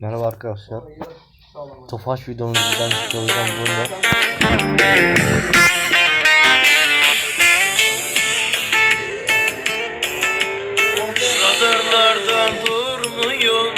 Merhaba arkadaşlar. Tofaş videomuzdan çıkıyoruzdan burada. Radarlarda durmuyor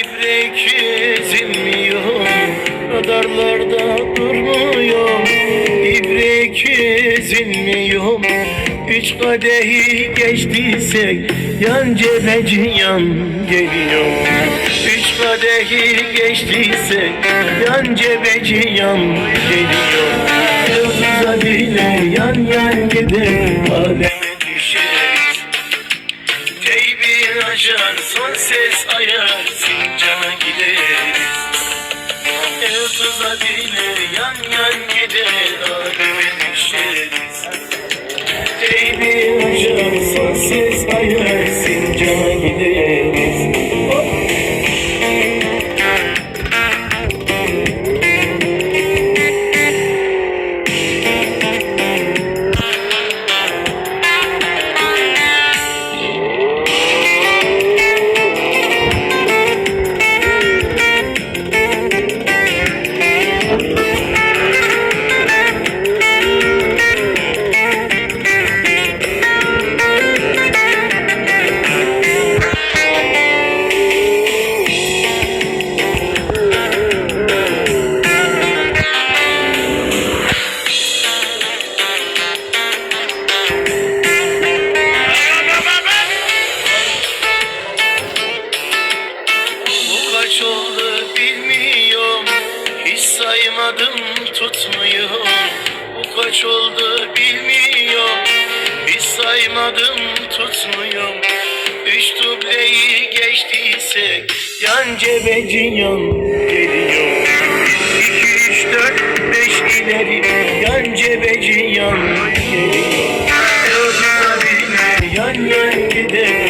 İbrek ezilmiyor Radarlarda ezilmiyor Üç kadehi geçtiysek Yan cebeci yan geliyor. Üç kadehi geçtiysek Yan cebeci yan geliyor. Yıldız'a bile yan yan gider ses ayar saymadım tutmuyor Bu kaç oldu bilmiyorum. Hiç saymadım tutmuyor Üç dubleyi geçtiysek Yan cebeci yan geliyor. Üç, dört, beş ileri Yan cebeci yan geliyor. Bile yan yan gider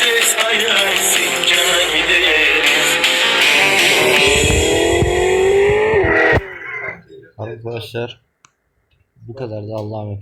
Sincan'a gideriz Arkadaşlar bu kadar da Allah'a emanet.